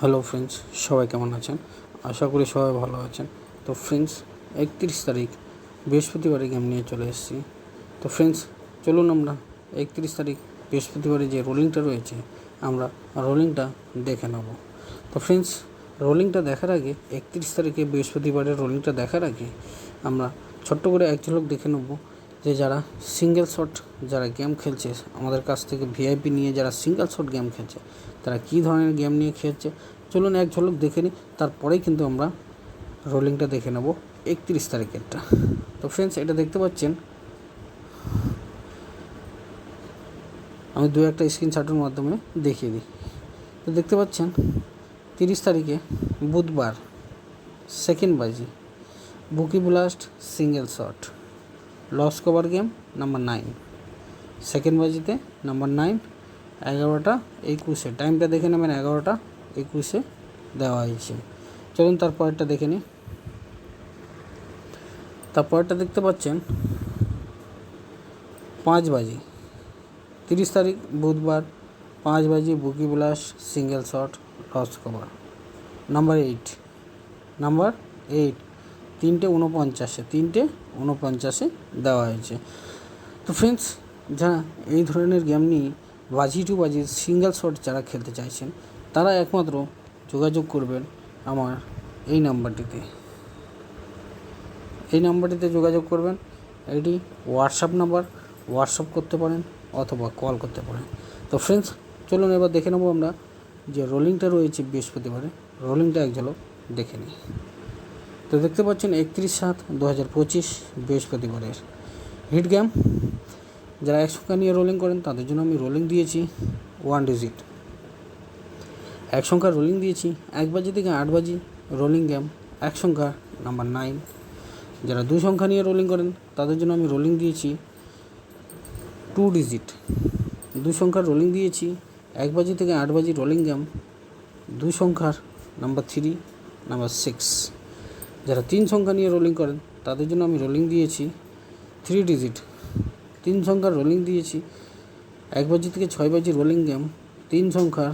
Hello friends সবাই কেমন আছেন? আশা করি সবাই ভালো আছেন। তো ফ্রেন্ডস একত্রিশ তারিখ, বৃহস্পতিবারে গেম নিয়ে চলে এসেছি। তো ফ্রেন্ডস চলুন আমরা একত্রিশ তারিখ, বৃহস্পতিবারে যে রোলিংটা রয়েছে, আমরা রোলিংটা দেখে নেব। তো ফ্রেন্ডস রোলিংটা দেখার আগে, একত্রিশ তারিখে বৃহস্পতিবারের রোলিংটা দেখার আগে, আমরা ছোট্ট করে এক ঝলক দেখে নেব। যে যারা সিঙ্গেল শট যারা গেম খেলছে, আমাদের কাছ থেকে ভিআইপি নিয়ে যারা সিঙ্গেল শট গেম খেলছে, তারা কী ধরনের গেম নিয়ে খেলছে, চলুন এক ঝলক দেখে নিই, তারপরেই কিন্তু আমরা রোলিংটা দেখে নেব একত্রিশ তারিখেরটা। তো ফ্রেন্ডস এটা দেখতে পাচ্ছেন, আমি দু একটা স্ক্রিনশটের মাধ্যমে দেখিয়ে দিই। তো দেখতে পাচ্ছেন, তিরিশ তারিখে বুধবার সেকেন্ড বাজি bookie blast single shot loss cover game number nine second বাজিতে নাম্বার নাইন এগারোটা, একুশে। টাইমটা দেখে নেবেন, এগারোটা, একুশে দেওয়া হয়েছে। চলুন তারপরেরটা দেখে নিই। তারপরেরটা দেখতে পাচ্ছেন, পাঁচ বাজি। তিরিশ তারিখ, বুধবার, পাঁচ বাজি, bookie blast single shot loss cover number eight number eight তিনটে উনপঞ্চাশে তিনটে উনপঞ্চাশে দেওয়া হয়েছে। তো ফ্রেন্ডস যারা এই ধরনের গেম নিয়ে বাজি টু বাজি সিঙ্গেল শট যারা খেলতে চাইছেন, তারা একমাত্র যোগাযোগ করবেন আমার এই নাম্বারটিতে। এই নাম্বারটিতে যোগাযোগ করবেন এটি হোয়াটসঅ্যাপ নাম্বার হোয়াটসঅ্যাপ করতে পারেন অথবা কল করতে পারেন। তো ফ্রেন্ডস চলুন এবার দেখে নেব আমরা যে রোলিংটা রয়েছে বৃহস্পতিবারে রোলিংটা এক ঝলক দেখে নিই। তো দেখতে পাচ্ছেন একত্রিশ সাত দু হাজার পঁচিশ বৃহস্পতিবারের হিট গেম যারা এক সংখ্যা নিয়ে রোলিং করেন, তাদের জন্য আমি রোলিং দিয়েছি ওয়ান ডিজিট এক সংখ্যা রোলিং দিয়েছি, এক বাজি থেকে আট বাজি রোলিং গেম এক সংখ্যা নাম্বার নাইন যারা দুই সংখ্যা নিয়ে রোলিং করেন, তাদের জন্য আমি রোলিং দিয়েছি টু ডিজিট দুই সংখ্যার রোলিং দিয়েছি, এক বাজি থেকে আট বাজি রোলিং গেম দুই সংখ্যার নাম্বার থ্রি নাম্বার সিক্স যারা তিন সংখ্যা নিয়ে রোলিং করেন, তাদের জন্য আমি রোলিং দিয়েছি থ্রি ডিজিট তিন সংখ্যার রোলিং দিয়েছি। এক বাজি থেকে ছয় বাজি রোলিং গেম তিন সংখ্যার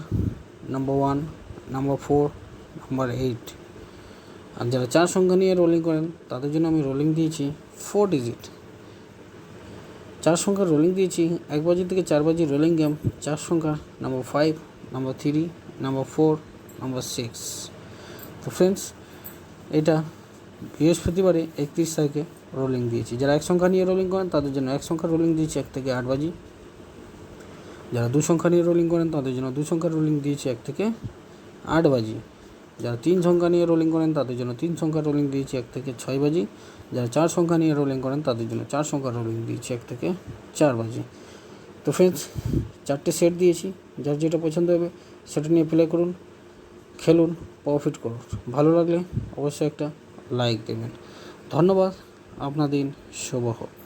number one number four number eight আর যারা চার সংখ্যা নিয়ে রোলিং করেন, তাদের জন্য আমি রোলিং দিয়েছি ফোর ডিজিট চার সংখ্যার রোলিং দিয়েছি। এক বাজি থেকে চার বাজি রোলিং গেম চার সংখ্যা number five number three number four number six তো ফ্রেন্ডস এটা বৃহস্পতিবারে একত্রিশ তারিখে রোলিং দিয়েছি। যারা এক সংখ্যা নিয়ে রোলিং করেন, তাদের জন্য এক সংখ্যা রোলিং দিয়েছি এক থেকে আট বাজি। যারা দু সংখ্যা নিয়ে রোলিং করেন, তাদের জন্য দু সংখ্যা রোলিং দিয়েছি এক থেকে আট বাজি। যারা তিন সংখ্যা নিয়ে রোলিং করেন, তাদের জন্য তিন সংখ্যা রোলিং দিয়েছি এক থেকে ছয় বাজি। যারা চার সংখ্যা নিয়ে রোলিং করেন, তাদের জন্য চার সংখ্যা রোলিং দিয়েছি এক থেকে চার বাজি। তো ফ্রেন্ডস চারটে সেট দিয়েছি। যার যেটা পছন্দ হবে, সেটা নিয়ে প্লে করুন, খেলুন প্রফিট করুন। ভালো লাগলে অবশ্যই একটা লাইক দেবেন। ধন্যবাদ আপনার শুভ হোক।